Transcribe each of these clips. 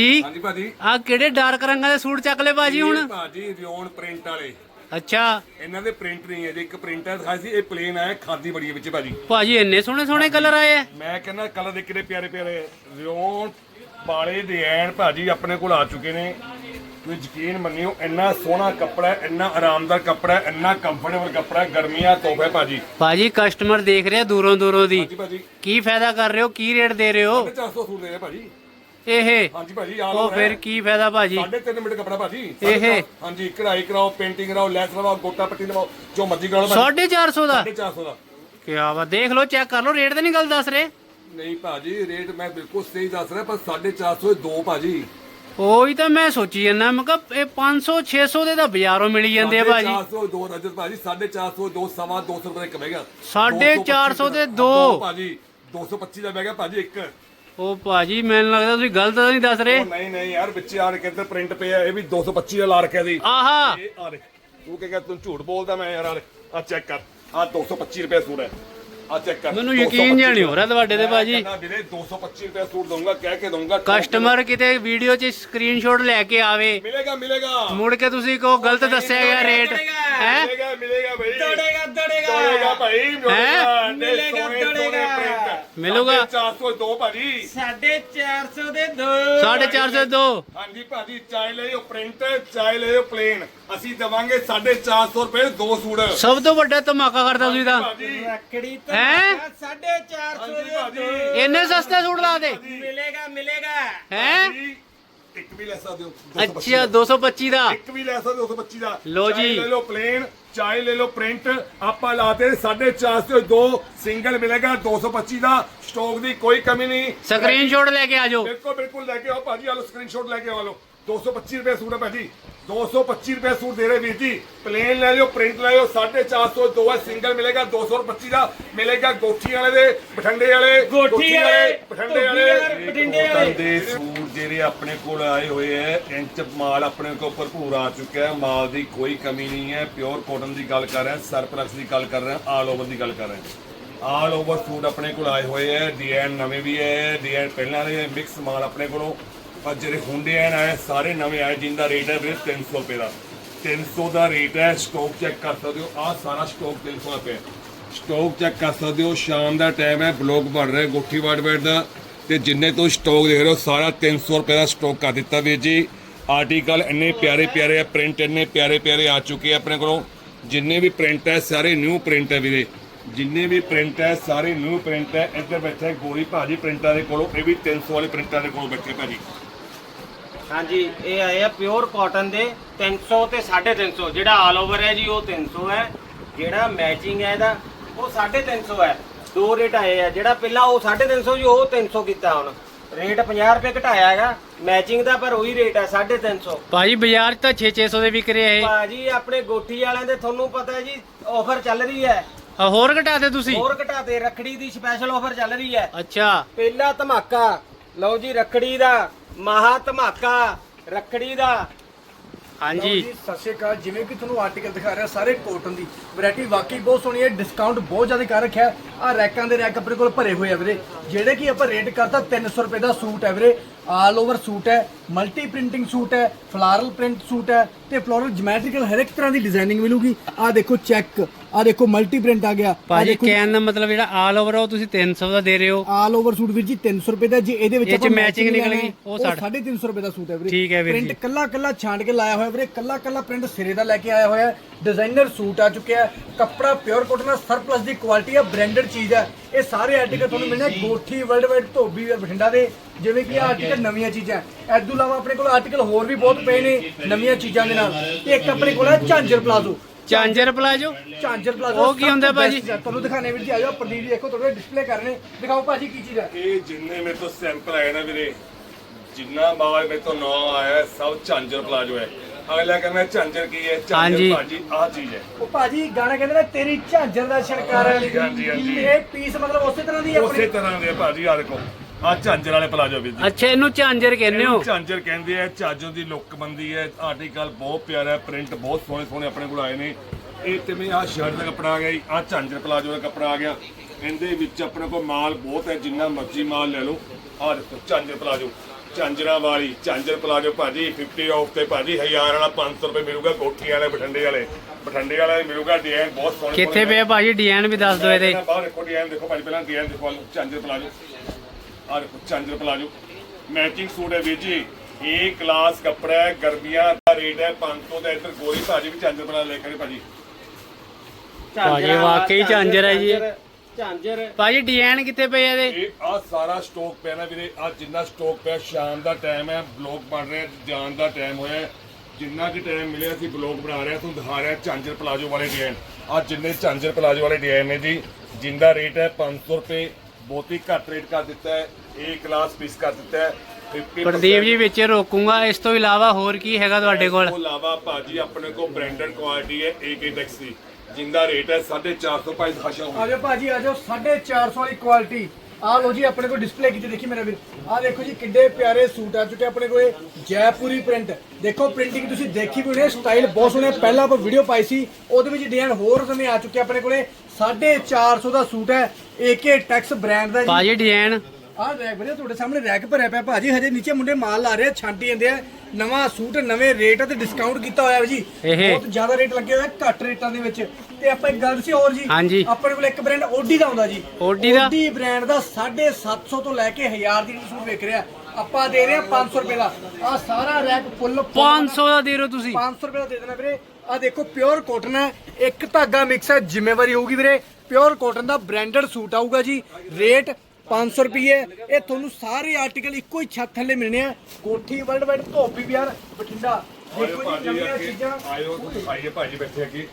ਜੀ? ਹਾਂਜੀ ਭਾਜੀ। ਆ ਕਿਹੜੇ ਡਾਰਕ ਰੰਗਾਂ ਦੇ ਸੂਟ ਚੱਕ ਲਏ ਬਾਜੀ ਇਹ ਹੁਣ ਭਾਜੀ ਰਿਓਨ ਪ੍ਰਿੰਟ ਵਾਲੇ। ਅੱਛਾ। ਇਹਨਾਂ ਦੇ ਪ੍ਰਿੰਟ ਨਹੀਂ ਹੈ ਜੀ ਇੱਕ ਪ੍ਰਿੰਟਰ ਦਿਖਾਇਆ ਸੀ ਇਹ ਪਲੇਨ ਆਇਆ ਖਾਦੀ ਬੜੀ ਹੈ ਵਿੱਚ ਭਾਜੀ। ਭਾਜੀ ਇੰਨੇ ਸੋਹਣੇ ਸੋਹਣੇ ਕਲਰ ਆਏ ਆ। ਮੈਂ ਕਹਿੰਦਾ ਕਲਰ ਦੇ ਕਿਹੜੇ ਪਿਆਰੇ ਪਿਆਰੇ ਰਿਓਨ ਵਾਲੇ ਡਿਜ਼ਾਈਨ ਭਾਜੀ ਆਪਣੇ ਕੋਲ ਆ ਚੁੱਕੇ ਨੇ। ਤੁਸੀਂ ਯਕੀਨ ਮੰਨਿਓ ਇੰਨਾ ਸੋਹਣਾ ਕੱਪੜਾ ਹੈ ਇੰਨਾ ਆਰਾਮਦਾਰ ਕੱਪੜਾ ਹੈ ਇੰਨਾ ਕੰਫਰਟੇਬਲ ਕੱਪੜਾ ਹੈ ਗਰਮੀਆਂ ਤੋਹਫਾ ਭਾਜੀ। ਭਾਜੀ ਕਸਟਮਰ ਦੇਖ ਰਿਹਾ ਦੂਰੋਂ ਦੂਰੋਂ ਦੀ। ਹਾਂਜੀ ਭਾਜੀ। ਕੀ ਫਾਇਦਾ ਕਰ ਰਹੇ ਹੋ? ਕੀ ਰੇਟ ਦੇ ਰਹੇ ਹੋ? 400 ਸੂਟ ਦੇ ਰਹੇ ਭਾਜੀ। ਇਹ ਹਾਂਜੀ ਭਾਜੀ ਆ ਉਹ ਫਿਰ ਕੀ ਫਾਇਦਾ ਭਾਜੀ? ਸਾਢੇ ਤਿੰਨ ਮਿੰਟ ਕੱਪੜਾ ਭਾਜੀ। ਇਹ? ਹਾਂਜੀ ਕਢਾਈ ਕਰਾਓ ਪੇਂਟਿੰਗ ਕਰਾਓ ਲੈਸ ਲਵਾਓ ਗੋਟਾ ਪੱਟੀ ਲਵਾਓ ਜੋ ਮਰਜ਼ੀ ਕਰਾਓ ਭਾਜੀ। 450 ਦਾ? 450 ਦਾ। ਕੀ ਵਾ ਦੇਖ ਲਓ ਚੈੱਕ ਕਰ ਲਓ ਰੇਟ ਤੇ ਨਹੀਂ ਗੱਲ ਦੱਸ ਰਹੇ? ਨਹੀਂ ਭਾਜੀ ਰੇਟ ਮੈਂ ਬਿਲਕੁਲ ਸਹੀ ਦੱਸ ਰਿਹਾ ਪਰ 450 ਦੋ ਭਾਜੀ। ਉਹੀ ਤਾਂ ਮੈਂ ਸੋਚੀ ਜਾਂਦਾ ਮੈਂ ਕਿਹਾ ਇਹ 500 600 ਦੇ ਤਾਂ ਬਾਜ਼ਾਰੋਂ ਮਿਲੀ ਜਾਂਦੇ ਆ ਭਾਜੀ। 450 ਦੋ ਰਜਤ ਭਾਜੀ 450 ਦੋ ਸਵਾ 200 ਰੁਪਏ ਦਾ ਇੱਕ ਬਹਿ ਗਿਆ। ਸਾਢੇ 400 ਦੇ ਦੋ। ਭਾਜੀ 225 ਦਾ ਬਹਿ ਗਿਆ ਭਾਜੀ ਇੱਕ। ਉਹ ਭਾਜੀ ਮੈਨੂੰ ਲੱਗਦਾ ਤੁਸੀਂ ਗਲਤ ਤਾਂ ਨਹੀਂ ਦੱਸ ਰਹੇ। ਉਹ ਨਹੀਂ ਨਹੀਂ ਯਾਰ ਵਿੱਚ ਯਾਰ ਕਿੱਧਰ ਪ੍ਰਿੰਟ ਪਿਆ ਇਹ ਵੀ 225 ਦਾ ਲਾ ਰੱਖਿਆ ਦੀ ਆਹਾ। ਇਹ ਆ ਦੇ ਤੂੰ ਕਹਿੰਦਾ ਤੂੰ ਝੂਠ ਬੋਲਦਾ ਮੈਂ ਯਾਰ ਆ ਚੈੱਕ ਕਰ। ਆ 225 ਰੁਪਏ ਸੂਟ ਹੈ। ਆ ਚੈੱਕ ਕਰ ਮੈਨੂੰ ਯਕੀਨ ਜਿਹਾ ਨਹੀਂ ਹੋ ਰਿਹਾ ਤੁਹਾਡੇ ਤੇ ਭਾਜੀ। ਕਹਿੰਦਾ ਵੀਰੇ 225 ਰੁਪਏ ਸੂਟ ਦਊਂਗਾ ਕਹਿ ਕੇ ਦਊਂਗਾ ਕਸਟਮਰ ਕਿਤੇ ਵੀਡੀਓ 'ਚ ਸਕਰੀਨਸ਼ਾਟ ਲੈ ਕੇ ਆਵੇ। ਮਿਲੇਗਾ ਮਿਲੇਗਾ। ਮੁੜ ਕੇ ਤੁਸੀਂ ਕੋ ਗਲਤ ਦੱਸਿਆ ਗਿਆ ਰੇਟ ਹੈ? ਮਿਲੇਗਾ ਮਿਲੇਗਾ ਭਾਈ। ਦੜੇਗਾ ਦੜੇਗਾ। ਦੌੜੇਗਾ ਭਾਈ? ਮਿਲੇਗਾ, ਦੌੜੇਗਾ। ਮਿਲੂਗਾ। 402 ਭਾਜੀ। 450 ਦੇ ਦੋ। 450 ਦੋ ਹਾਂਜੀ ਭਾਜੀ ਚਾਹੇ ਲੈ ਲਿਓ ਪ੍ਰਿੰਟ ਚਾਹੇ ਲੈ ਲਿਓ ਪਲੇਨ। ਅਸੀਂ ਦਵਾਂਗੇ 450 ਰੁਪਏ ਦੋ ਸੂਟ। ਸਭ ਤੋਂ ਵੱਡਾ ਧਮਾਕਾ ਕਰਦਾ ਤੁਸੀਂ ਤਾਂ। ਰੱਖੜੀ ਤੇ ਹੈਂ? 450 ਹਾਂਜੀ ਦੇ ਇੰਨੇ ਸਸਤੇ ਸੂਟ ਲਾ ਦੇ। ਮਿਲੇਗਾ ਮਿਲੇਗਾ। ਹੈ? ਇੱਕ ਵੀ ਲੈ ਸਕਦੇ ਹੋ 225 ਅੱਛਾ 225 ਦਾ ਇੱਕ ਵੀ ਲੈ ਸਕਦੇ ਹੋ 225 ਦਾ। ਚਾਹੇ ਜੀ। ਲੈ ਲਓ ਪਲੇਨ ਚਾਹੇ ਲੈ ਲਓ ਪ੍ਰਿੰਟ ਆਪਾਂ ਲਾਤੇ 450 ਤੇ ਦੋ ਸਿੰਗਲ ਮਿਲੇਗਾ 225 ਦਾ ਸਟਾਕ ਦੀ ਕੋਈ ਕਮੀ ਨਹੀਂ। ਸਕਰੀਨਸ਼ਾਟ ਲੈ ਕੇ ਆ ਜਾਓ। ਬਿਲਕੁਲ ਬਿਲਕੁਲ ਲੈ ਕੇ ਆਓ ਭਾਜੀ ਆਲੋ ਸਕਰੀਨਸ਼ਾਟ ਲੈ ਕੇ ਆਓ ਲੋ 225 ਰੁਪਏ ਸੂਟ ਹੈ ਭਾਜੀ। 225 ਰੁਪਏ ਸੂਟ ਦੇ ਰਹੇ ਵੀਰ ਜੀ। ਪਲੇਨ ਲੈ ਲਿਓ ਪ੍ਰਿੰਟ ਲੈ ਲਿਓ 450 ਦੋ ਹੈ ਸਿੰਗਲ ਮਿਲੇਗਾ 225 ਦਾ ਮਿਲੇਗਾ ਗੋਠੀ ਵਾਲੇ ਦੇ ਬਠੰਡੇ ਵਾਲੇ ਗੋਠੀ ਵਾਲੇ, ਬਠੰਡੇ ਵਾਲੇ। ਵਾਲੇ, ਬਠਿੰਡੇ ਵਾਲੇ। ਦੇ ਸੂਟ ਜਿਹੜੇ ਆਪਣੇ ਕੋਲ ਆਏ ਹੋਏ ਹੈ ਇੰਚ ਮਾਲ ਆਪਣੇ ਕੋਲ ਭਰਪੂਰ ਆ ਚੁੱਕਾ ਹੈ ਮਾਲ ਦੀ ਕੋਈ ਕਮੀ ਨਹੀਂ ਹੈ ਪਿਓਰ ਕਾਟਨ ਦੀ ਗੱਲ ਕਰ ਰਿਹਾ ਸਰਪਲਕਸ ਦੀ ਗੱਲ ਕਰ ਰਿਹਾ ਆਲ ਓਵਰ ਦੀ ਗੱਲ ਕਰ ਰਿਹਾ। ਆਲ ਓਵਰ ਸੂਟ ਆਪਣੇ ਕੋਲ ਆਏ ਹੋਏ ਹੈ ਡਿਜ਼ਾਈਨ ਨਵੇਂ ਵੀ ਹੈ ਡਿਜ਼ਾਈਨ ਪਹਿਲਾਂ ਦੇ ਮਿਕਸ ਮਾਲ ਆਪਣੇ ਕੋਲੋਂ ਪਰ ਜਿਹੜੇ ਹੁਣ ਡਿਜ਼ਾਈਨ ਆਏ, ਸਾਰੇ ਨਵੇਂ ਆਏ, ਜਿੰਦਾ ਰੇਟ ਹੈ ਵੀਰੇ 300 ਰੁਪਏ ਦਾ। 300 ਦਾ ਰੇਟ ਹੈ ਸਟਾਕ ਚੈੱਕ ਕਰ ਸਕਦੇ ਹੋ। ਆਹ ਸਾਰਾ ਸਟਾਕ 300 ਰੁਪਏ ਹੈ ਸਟਾਕ ਚੈੱਕ ਕਰ ਸਕਦੇ ਹੋ। ਸ਼ਾਮ ਦਾ ਟਾਈਮ ਹੈ ਬਲੌਗ ਬਣ ਰਿਹਾ ਗੋਠੀ ਵਾਰਡਵੇਅਰ ਦਾ। ਤੇ ਜਿੰਨੇ ਤੋਂ ਸਟਾਕ ਦੇਖ ਰਹੇ ਹੋ, ਸਾਰਾ 300 ਰੁਪਏ ਦਾ ਸਟਾਕ ਕਰ ਦਿੱਤਾ ਵੀਰ ਜੀ। ਆਰਟੀਕਲ ਇੰਨੇ ਪਿਆਰੇ ਪਿਆਰੇ ਆ ਪ੍ਰਿੰਟ ਇੰਨੇ ਪਿਆਰੇ ਪਿਆਰੇ ਆ ਚੁੱਕੇ ਆ ਆਪਣੇ ਕੋਲੋਂ। ਜਿੰਨੇ ਵੀ ਪ੍ਰਿੰਟ ਹੈ, ਸਾਰੇ ਨਿਊ ਪ੍ਰਿੰਟ ਹੈ ਵੀਰੇ। ਜਿੰਨੇ ਵੀ ਪ੍ਰਿੰਟ ਹੈ, ਸਾਰੇ ਨਿਊ ਪ੍ਰਿੰਟ ਹੈ। ਇੱਧਰ ਬੈਠੇ ਗੋਰੀ ਭਾਜੀ ਪ੍ਰਿੰਟਾਂ ਦੇ ਕੋਲੋਂ, ਇਹ ਵੀ 300 ਵਾਲੇ ਪ੍ਰਿੰਟਾਂ ਦੇ ਕੋਲ ਬੈਠੇ ਭਾਜੀ। ਹਾਂਜੀ ਇਹ ਆਏ ਆ ਪਿਓਰ ਕਾਟਨ ਦੇ 300 ਤੇ 350 ਜਿਹੜਾ ਆਲ ਓਵਰ ਹੈ ਜੀ ਉਹ 300 ਹੈ। ਜਿਹੜਾ ਮੈਚਿੰਗ ਹੈ ਇਹਦਾ ਉਹ 350 ਹੈ। ਦੋ ਰੇਟ ਆਏ ਆ। ਜਿਹੜਾ ਪਹਿਲਾਂ ਉਹ 350 ਜੀ ਉਹ 300 ਕੀਤਾ ਹੁਣ। ਰੇਟ 50 ਰੁਪਏ ਘਟਾਇਆ ਹੈਗਾ। ਮੈਚਿੰਗ ਦਾ ਪਰ ਉਹੀ ਰੇਟ ਹੈ 350 ਭਾਜੀ ਬਾਜ਼ਾਰ 'ਚ ਤਾਂ 6-600 ਦੇ ਵਿਕ ਰਹੇ ਇਹ। ਭਾਜੀ ਆਪਣੇ ਗੋਠੀ ਵਾਲਿਆਂ ਦੇ ਤੁਹਾਨੂੰ ਪਤਾ ਹੈ ਜੀ ਆਫਰ ਚੱਲ ਰਹੀ ਹੈ। ਆ ਹੋਰ ਘਟਾ ਦੇ ਤੁਸੀਂ। ਹੋਰ ਘਟਾਤੇ ਰਖੜੀ ਦੀ ਸਪੈਸ਼ਲ ਆਫਰ ਚੱਲ ਰਹੀ ਹੈ। ਅੱਛਾ। ਪਹਿਲਾ ਧਮਾਕਾ। ਲਓ ਜੀ ਰਖੜੀ ਦਾ। ਮਹਾ ਧਮਾਕਾ ਰਖੜੀ ਦਾ। ਹਾਂਜੀ। ਲਓ ਜੀ, ਸਤਿ ਸ਼੍ਰੀ ਅਕਾਲ। ਜਿਵੇਂ ਕਿ ਤੁਹਾਨੂੰ ਆਰਟੀਕਲ ਦਿਖਾ ਰਿਹਾ ਸਾਰੇ ਕੋਟਨ ਦੀ ਵੈਰਾਈਟੀ ਵਾਕਈ ਬਹੁਤ ਸੋਹਣੀ ਹੈ ਡਿਸਕਾਊਂਟ ਬਹੁਤ ਜ਼ਿਆਦਾ ਕਰ ਰੱਖਿਆ ਆ ਰੈਕਾਂ ਦੇ ਰੈਕ ਆਪਣੇ ਕੋਲ ਭਰੇ ਹੋਏ ਆ ਵੀਰੇ। ਜਿਹੜੇ ਕਿ ਆਪਾਂ ਰੇਟ ਕਰਤਾ 300 ਰੁਪਏ ਦਾ ਸੂਟ ਹੈ ਵੀਰੇ। ਆਲ ਓਵਰ ਸੂਟ ਹੈ ਮਲਟੀ ਪ੍ਰਿੰਟਿੰਗ ਸੂਟ ਹੈ ਫਲਾਰਲ ਪ੍ਰਿੰਟ ਸੂਟ ਹੈ ਤੇ ਫਲੋਰਲ ਜਿਓਮੈਟ੍ਰੀਕਲ ਹਰ ਇੱਕ ਤਰ੍ਹਾਂ ਦੀ ਡਿਜ਼ਾਈਨਿੰਗ ਮਿਲੂਗੀ। ਆ ਦੇਖੋ ਚੈੱਕ ਆ ਦੇਖੋ ਮਲਟੀ ਪ੍ਰਿੰਟ ਆ ਗਿਆ ਆ ਭਾਜੀ ਕਹਿਣ ਦਾ ਮਤਲਬ ਜਿਹੜਾ ਆਲ ਓਵਰ ਉਹ ਤੁਸੀਂ 300 ਦਾ ਦੇ ਰਹੇ ਹੋ। ਆਲ ਓਵਰ ਸੂਟ ਵੀਰ ਜੀ 300 ਰੁਪਏ ਦਾ ਜੇ ਇਹਦੇ ਵਿੱਚ ਆਪਾਂ matching ਨਿਕਲੇਗੀ, ਉਹ ਉਹ ਸਾਢੇ- 350 ਰੁਪਏ ਦਾ ਸੂਟ ਹੈ ਵੀਰੇ। ਠੀਕ ਹੈ ਵੀਰ ਜੀ। ਪ੍ਰਿੰਟ ਕੱਲਾ ਕੱਲਾ ਛਾਂਟ ਕੇ ਲਾਇਆ ਹੋਇਆ ਵੀਰੇ ਕੱਲਾ ਕੱਲਾ ਪ੍ਰਿੰਟ ਸਿਰੇ ਦਾ ਲੈ ਕੇ ਆਇਆ ਹੋਇਆ ਡਿਜ਼ਾਈਨਰ ਸੂਟ ਆ ਚੁੱਕਿਆ ਹੈ ਕੱਪੜਾ ਪਿਓਰ ਕਾਟਨ ਦਾ ਸਰਪਲਸ ਦੀ ਕੁਆਲਿਟੀ ਹੈ ਬ੍ਰਾਂਡਡ ਚੀਜ਼ ਹੈ ਇਹ ਸਾਰੇ ਆਰਟੀਕਲ ਤੁਹਾਨੂੰ ਮਿਲਣੇ ਗੋਠੀ ਵਰਲਡ ਵਾਈਡ ਧੋਬੀ ਬਠਿੰਡਾ ਦੇ। ਜਿਵੇਂ ਕਿ ਆਰਟੀਕਲ ਨਵੀਆਂ ਚੀਜ਼ਾਂ। ਇਸ ਤੋਂ ਇਲਾਵਾ ਆਪਣੇ ਕੋਲ ਆਰਟੀਕਲ ਹੋਰ ਵੀ ਬਹੁਤ ਪਏ ਨੇ ਨਵੀਆਂ ਚੀਜ਼ਾਂ ਦੇ ਨਾਲ। ਤੇ ਇੱਕ ਆਪਣੇ ਕੋਲ ਹੈ ਝਾਂਜਰ ਪਲਾਜ਼ੋ। ਚਾਂਜਰ ਪਲਾਜੋ? ਝਾਂਜਰ ਪਲਾਜ਼ੋ ਉਹ ਕੀ ਹੁੰਦਾ ਭਾਜੀ? ਤੁਹਾਨੂੰ ਦਿਖਾਣੇ ਵੀਰ ਜੀ ਆਜੋ ਪ੍ਰਦੀਪ ਜੀ ਦੇਖੋ ਤੁਹਾਡੇ ਡਿਸਪਲੇ ਕਰ ਰਹੇ ਨੇ। ਦਿਖਾਓ ਭਾਜੀ ਕੀ ਚੀਜ਼ ਹੈ ਇਹ ਜਿੰਨੇ ਮੇਰੇ ਤੋਂ ਸੈਂਪਲ ਆਏ ਨਾ ਵੀਰੇ ਜਿੰਨਾ ਮਾਲ ਮੇਰੇ ਤੋਂ ਨੌ ਆਇਆ ਹੈ, ਸਭ ਝਾਂਜਰ ਪਲਾਜੋ ਹੈ। ਅਗਲਾ ਕਹਿੰਦਾ ਝਾਂਜਰ ਕੀ ਹੈ? ਹਾਂਜੀ। ਝਾਂਜਰ ਭਾਜੀ ਆਹ ਚੀਜ਼ ਹੈ। ਉਹ ਭਾਜੀ ਗਾਣਾ ਕਹਿੰਦੇ ਨੇ ਤੇਰੀ ਝਾਂਜਰ ਦਾ ਛਣਕਾਰ ਵਾਲੀ ਹਾਂਜੀ, ਹਾਂਜੀ। ਇਹ ਪੀਸ ਮਤਲਬ ਉਸੇ ਤਰ੍ਹਾਂ ਦੀ ਹੈ ਉਸੇ ਆਪਣੀ? ਤਰ੍ਹਾਂ ਦੇ ਭਾਜੀ ਆ ਦੇਖੋ। ਆ ਝਾਂਜਰ ਵਾਲੇ ਪਲਾਜੋ ਵੀਰ ਜੀ। ਅੱਛਾ ਇਹਨੂੰ ਚਾਂਜਰ ਕਹਿੰਦੇ ਹੋ? ਝਾਂਜਰ ਕਹਿੰਦੇ ਆ ਝਾਜੋ ਦੀ ਲੁੱਕ ਬੰਦੀ ਹੈ ਆਰਟੀਕਲ ਬਹੁਤ ਪਿਆਰਾ ਹੈ ਪ੍ਰਿੰਟ ਬਹੁਤ ਸੋਹਣੇ ਸੋਹਣੇ ਆਪਣੇ ਕੋਲ ਆਏ ਨੇ। ਇਹ ਤੇ ਮੈਂ ਆ ਸ਼ਰਟ ਦਾ ਕੱਪੜਾ ਆ ਗਿਆ ਜੀ ਆ ਝਾਂਜਰ ਪਲਾਜੋ ਦਾ ਕੱਪੜਾ ਆ ਗਿਆ। ਇਹਦੇ ਵਿੱਚ ਆਪਣੇ ਕੋਲ ਮਾਲ ਬਹੁਤ ਹੈ ਜਿੰਨਾ ਮਰਜ਼ੀ ਮਾਲ ਲੈ ਲਓ। ਆ ਦੇਖੋ ਝਾਂਜਰ ਪਲਾਜੋ। ਝਾਂਜਰਾਂ ਵਾਲੀ ਝਾਂਜਰ ਪਲਾਜੋ ਭਾਜੀ 50 ਆਫ ਤੇ ਭਾਜੀ 1000 ਵਾਲਾ 500 ਰੁਪਏ ਮਿਲੂਗਾ ਕੋਠੀ ਵਾਲੇ ਬਠੰਡੇ ਵਾਲੇ। ਬਠੰਡੇ ਵਾਲੇ ਮਿਲੂਗਾ ਡਿਜ਼ਾਈਨ ਬਹੁਤ ਸੋਹਣੇ ਕਿੱਥੇ ਪਿਆ ਭਾਜੀ? ਡਿਜ਼ਾਈਨ ਵੀ ਦੱਸ ਦਿਓ ਇਹਦੇ। ਬਾਹਰ ਦੇਖੋ ਡਿਜ਼ਾਈਨ ਦੇਖੋ ਭਾਜੀ ਪਹਿਲਾਂ ਡਿਜ਼ਾਈਨ ਦੇਖੋ ਝਾਂਜਰ ਪਲਾਜੋ। ਆ ਦੇਖੋ ਝਾਂਜਰ ਪਲਾਜੋ। ਮੈਚਿੰਗ ਸੂਟ ਹੈ ਵੀਰ ਜੀ। ਇਹ ਕਲਾਸ ਕੱਪੜਾ ਹੈ ਗਰਮੀਆਂ ਦਾ ਰੇਟ ਹੈ 500 ਦਾ ਇੱਧਰ ਗੋਰੀ ਭਾਜੀ ਵੀ ਝਾਂਜਰ ਪਲਾਜੋ ਲੈ ਕੇ ਭਾਜੀ। ਭਾਜੀ, ਵਾਕਈ ਝਾਂਜਰ ਹੈ ਜੀ। ਝਾਂਜਰ ਭਾਜੀ ਡਿਜ਼ਾਈਨ ਕਿੱਥੇ ਪਏ ਇਹਦੇ? ਇਹ ਆ ਸਾਰਾ ਸਟਾਕ ਪਿਆ ਨਾ ਵੀਰੇ ਆ ਜਿੰਨਾ ਸਟਾਕ ਪਿਆ ਸ਼ਾਮ ਦਾ ਟਾਈਮ ਹੈ ਬਲੌਗ ਬਣ ਰਿਹਾ ਜਾਣ ਦਾ ਟਾਈਮ ਹੋਇਆ ਹੈ। ਜਿੰਨਾ ਕਿ ਟਾਈਮ ਮਿਲਿਆ ਸੀ ਬਲੌਗ ਬਣਾ ਰਿਹਾ ਤੁਹਾਨੂੰ ਦਿਖਾ ਰਿਹਾ ਝਾਂਜਰ ਪਲਾਜੋ ਵਾਲੇ ਡਿਜ਼ਾਈਨ ਆ ਜਿੰਨੇ ਝਾਂਜਰ ਪਲਾਜੋ ਵਾਲੇ ਡਿਜ਼ਾਈਨ ਨੇ ਜੀ ਜਿੰਦਾ ਰੇਟ ਹੈ 500 ਰੁਪਏ ਬਹੁਤ ਹੀ ਘੱਟ ਰੇਟ ਕਰ ਦਿੱਤਾ ਹੈ ਇਹ ਕਲਾਸ ਪੀਸ ਕਰ ਦਿੱਤਾ ਹੈ 50% ਪ੍ਰਦੀਪ ਜੀ ਵਿੱਚ ਰੋਕੂਗਾ ਇਸ ਤੋਂ ਇਲਾਵਾ ਹੋਰ ਕੀ ਹੈਗਾ ਤੁਹਾਡੇ ਕੋਲ? ਇਸ ਤੋਂ ਇਲਾਵਾ ਭਾਜੀ ਆਪਣੇ ਕੋਲ ਬ੍ਰਾਂਡਡ ਕੁਆਲਿਟੀ ਹੈ AK ਟੈਕਸ ਜਿੰਦਾ ਰੇਟ ਹੈ 450 ਭਾਈ ਖਾਸ਼ਾ ਆ ਜਾਓ ਭਾਜੀ ਆ ਜਾਓ 450 ਵਾਲੀ ਕੁਆਲਿਟੀ ਆ ਲੋ ਜੀ, ਆਪਣੇ ਕੋਲ ਡਿਸਪਲੇ ਕੀਤੀ ਦੇਖੀ ਮੇਰਾ ਵੀਰ। ਆ ਦੇਖੋ ਜੀ, ਕਿੱਡੇ ਪਿਆਰੇ ਸੂਟ ਆ। ਚੁੱਕੇ ਆਪਣੇ ਕੋਲ ਜੈਪੁਰੀ ਪ੍ਰਿੰਟ ਦੇਖੋ ਪ੍ਰਿੰਟਿੰਗ ਤੁਸੀਂ ਦੇਖੀ ਵੀ ਹੋਣੀ ਸਟਾਈਲ ਬਹੁਤ ਸੋਹਣਾ ਪਹਿਲਾਂ ਆਪਾਂ ਵੀਡੀਓ ਪਾਈ ਸੀ, ਉਹਦੇ ਵਿੱਚ ਡਿਜ਼ਾਈਨ ਹੋਰ ਸਮੇਂ ਆ ਚੁੱਕੇ ਆਪਣੇ ਕੋਲੇ 450 ਦਾ ਸੂਟ ਹੈ AK ਟੈਕਸ ਬ੍ਰਾਂਡ ਦਾ ਜੀ। ਭਾਜੀ ਡਿਜ਼ਾਈਨ ਆਹ ਰੈਕ ਵੀਰੇ ਤੁਹਾਡੇ ਸਾਹਮਣੇ ਰੈਕ ਭਰਿਆ ਪਿਆ ਭਾਜੀ ਹਜੇ ਨੀਚੇ ਮੁੰਡੇ ਮਾਲ ਲਾ ਰਹੇ ਆ ਛਾਂਟੀ ਜਾਂਦੇ ਆ। ਨਵਾਂ ਸੂਟ ਨਵੇਂ ਰੇਟ ਤੇ ਡਿਸਕਾਊਂਟ ਕੀਤਾ ਹੋਇਆ ਜੀ। ਇਹ। ਬਹੁਤ ਜ਼ਿਆਦਾ ਰੇਟ ਲੱਗੇ ਹੋਏ ਆ ਘੱਟ ਰੇਟਾਂ ਦੇ ਵਿੱਚ। ਤੇ ਆਪਾਂ ਇੱਕ ਗੱਲ ਸੀ ਹੋਰ ਜੀ ਹਾਂਜੀ। ਆਪਣੇ ਕੋਲ ਇੱਕ ਬ੍ਰਾਂਡ ਓਡੀ ਦਾ ਆਉਂਦਾ ਜੀ। ਓਡੀ ਦਾ? ਓਡੀ ਬ੍ਰਾਂਡ ਦਾ 750 ਤੋਂ ਲੈ ਕੇ 1000 ਦੀ ਸੂਟ ਵੇਚ ਰਿਹਾ ਆਪਾਂ ਦੇ ਰਹੇ ਆ 500 ਰੁਪਏ ਦਾ। ਆ ਸਾਰਾ ਰੈਕ ਫੁੱਲ 500 ਦਾ ਦੇ ਰਹੇ ਹੋ ਤੁਸੀਂ? 500 ਰੁਪਏ ਦਾ ਦੇ ਦੇਣਾ ਵੀਰੇ। ਆ ਦੇਖੋ ਪਿਓਰ ਕਾਟਨ ਹੈ ਇੱਕ ਧਾਗਾ ਮਿਕਸ ਹੈ ਜ਼ਿੰਮੇਵਾਰੀ ਹੋਊਗੀ ਵੀਰੇ। ਪਿਓਰ ਕਾਟਨ ਦਾ ਬ੍ਰਾਂਡਡ ਸੂਟ ਆਊਗਾ ਜੀ। ਰੇਟ 500 ਰੁਪਏ ਇਹ ਤੁਹਾਨੂੰ ਸਾਰੇ ਆਰਟੀਕਲ ਇੱਕੋ ਹੀ ਛੱਤ ਥੱਲੇ ਮਿਲਣੇ ਆ। ਕੋਠੀ ਵਰਲਡ ਵਾਈਡ ਧੋਬੀ ਬਿਆਰ ਬਠਿੰਡਾ। ਦੇਖੋ ਜੀ, ਨਵੀਆਂ ਚੀਜ਼ਾਂ। ਆਇਓ, ਭਾਜੀ ਬੈਠੇ ਅੱਗੇ।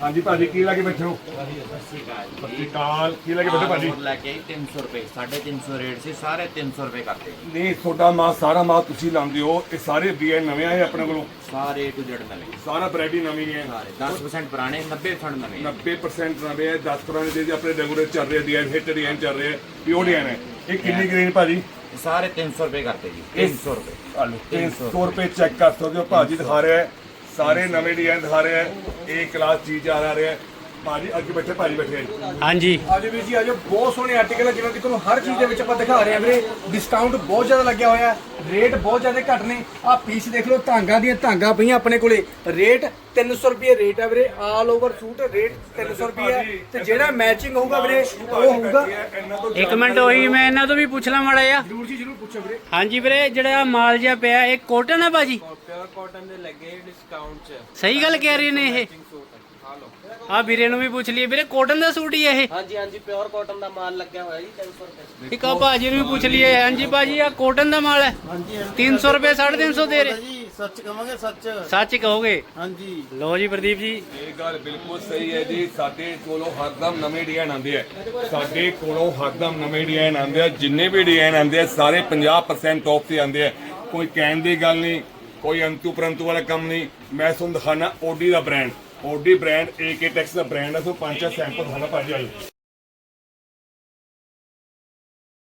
ਹਾਂਜੀ ਭਾਜੀ ਕੀ ਲੱਗੇ ਬੈਠੇ ਹੋ? ਸਤਿ ਸ਼੍ਰੀ ਅਕਾਲ ਕੀ ਲੱਗੇ ਬੈਠੇ ਭਾਜੀ? ਲੈ ਕੇ ਆਈ 300 ਰੁਪਏ 350 ਰੇਟ ਸੀ ਸਾਰੇ 300 ਰੁਪਏ ਕਰਤੇ ਨਹੀਂ ਤੁਹਾਡਾ ਮਾਲ ਸਾਰਾ ਮਾਲ ਤੁਸੀਂ ਲਾਉਂਦੇ ਹੋ ਇਹ ਸਾਰੇ ਡੀਐਨ ਨਵੇਂ ਆਏ ਆਪਣੇ ਕੋਲੋਂ? ਸਾਰੇ ਟੂ ਜੜ ਨਵੇਂ। ਸਾਰਾ ਵੈਰਾਈਟੀ ਨਵੀਂ ਹੈ। ਸਾਰੇ 10% ਪੁਰਾਣੇ 90% ਨਵੇਂ। 90% ਨਵੇਂ ਹੈ 10 ਪੁਰਾਣੇ ਦੇ ਆਪਣੇ ਡੈਕੋਰੇਟ ਚੱਲ ਰਹੇ ਡੀਐਨ ਹਿੱਟ ਡੀਐਨ ਚੱਲ ਰਹੇ ਪਿਓਰ ਡੀਐਨ ਹੈ। ਇਹ ਕਿੰਨੀ ਗ੍ਰੇਨ ਭਾਜੀ? ਸਾਰੇ 300 ਰੁਪਏ ਕਰਤੇ ਜੀ 300 ਰੁਪਏ। ਆਲੂ 300 ਰੁਪਏ ਚੈੱਕ ਕਰ ਸਕਦੇ ਹੋ ਭਾਜੀ ਦਿਖਾ ਰਿਹਾ ਹੈ। ਸਾਰੇ ਨਵੇਂ ਡਿਜ਼ਾਈਨ ਦਿਖਾ ਰਿਹਾ ਹੈ ਇਹ ਕਲਾਸ ਚੀਜ਼ ਆ ਰਿਹਾ ਹੈ ਭਾਜੀ ਅੱਗੇ ਬੈਠੇ ਭਾਜੀ ਬੈਠੇ। ਜੀ। ਹਾਂਜੀ। ਆਜੋ ਵੀਰ ਜੀ ਆਜੋ ਬਹੁਤ ਸੋਹਣੇ ਆਰਟੀਕਲ ਹੈ ਜਿਵੇਂ ਕਿ ਤੁਹਾਨੂੰ ਹਰ ਚੀਜ਼ ਦੇ ਵਿੱਚ ਆਪਾਂ ਦਿਖਾ ਰਹੇ ਹਾਂ ਵੀਰੇ। ਡਿਸਕਾਊਂਟ ਬਹੁਤ ਜ਼ਿਆਦਾ ਲੱਗਿਆ ਹੋਇਆ ਹੈ। ਰੇਟ ਬਹੁਤ ਜ਼ਿਆਦਾ ਘੱਟ ਨੇ। ਆ ਪੀਸ ਦੇਖ ਲਓ ਧਾਂਗਾ ਦੀਆਂ ਧਾਂਗਾ ਪਈਆਂ ਆਪਣੇ ਕੋਲੇ। ਰੇਟ 300 ਰੁਪਏ ਰੇਟ ਹੈ ਵੀਰੇ। ਆਲ ਓਵਰ ਸੂਟ ਰੇਟ 300 ਰੁਪਏ ਹੈ। ਤੇ ਜਿਹੜਾ ਮੈਚਿੰਗ ਹੋਊਗਾ ਵੀਰੇ ਉਹ ਹੋਊਗਾ। ਇੱਕ ਮਿੰਟ ਉਹੀ ਮੈਂ ਇਹਨਾਂ ਤੋਂ ਵੀ ਪੁੱਛ ਲਾਂ ਮਾੜਾ ਜਿਹਾ। ਜਰੂਰ ਜੀ ਜਰੂਰ ਪੁੱਛੋ ਵੀਰੇ। ਹਾਂਜੀ ਵੀਰੇ ਜਿਹੜਾ ਮਾਲ ਜਿਹਾ ਪਿਆ ਇਹ ਕੋਟਨ ਹੈ ਪਿਓਰ ਕਾਟਨ ਦੇ ਲੱਗੇ ਡਿਸਕਾਊਂਟ ਚ। ਸਹੀ ਗੱਲ ਕਹਿ ਰਹੇ ਨੇ ਇਹ। ਆ ਵੀਰੇ ਨੂੰ ਵੀ ਪੁੱਛ ਲਈਏ। ਵੀਰੇ ਕੋਟਨ ਦਾ ਸੂਟ ਹੀ ਹੈ ਇਹ। ਹਾਂਜੀ ਹਾਂਜੀ ਪਿਓਰ ਕਾਟਨ ਦਾ ਮਾਲ ਲੱਗਿਆ ਹੋਇਆ ਜੀ 300 ਰੁਪਏ। ਇੱਕ ਆ ਭਾਜੀ ਨੂੰ ਵੀ ਪੁੱਛ ਲਈਏ। ਹਾਂਜੀ ਭਾਜੀ ਆ ਕੋਟਨ ਦਾ ਮਾਲ ਹੈ। ਹਾਂਜੀ 300 ਰੁਪਏ 350 ਦੇ ਰਹੇ। ਜੀ ਸੱਚ ਕਵਾਂਗੇ ਸੱਚ। ਸੱਚ ਕਹੋਗੇ? ਹਾਂਜੀ। ਲਓ ਜੀ ਪ੍ਰਦੀਪ ਜੀ। ਇਹ ਗੱਲ ਬਿਲਕੁਲ ਸਹੀ ਹੈ ਜੀ। ਸਾਡੇ ਕੋਲੋਂ ਹਰਦਮ ਨਵੇਂ ਡਿਜ਼ਾਈਨ ਆਉਂਦੇ ਆ। ਸਾਡੇ ਕੋਲੋਂ ਹਰਦਮ ਨਵੇਂ ਡਿਜ਼ਾਈਨ ਆਉਂਦੇ ਆ। ਜਿੰਨੇ ਵੀ ਡਿਜ਼ਾਈਨ ਆਉਂਦੇ ਆ ਸਾਰੇ 50% ਆਫ ਤੇ ਆਉਂਦੇ ਆ। ਕੋਈ ਕਹਿਣ ਦੀ ਗੱਲ ਨਹੀਂ ਕੋਈ ਅੰਤੂ ਪ੍ਰੰਤੂ ਵਾਲਾ ਕੰਮ ਨਹੀਂ। ਮੈਂ ਤੁਹਾਨੂੰ ਦਿਖਾਣਾ ਓਡੀ ਦਾ brand OD brand AK Tex ਦਾ ਬ੍ਰਾਂਡ ਹੈ ਸੋ ਪੰਜ ਸੈਂਪਲ ਦਿਖਾਣਾ ਭਾਜੀ ਆਇਓ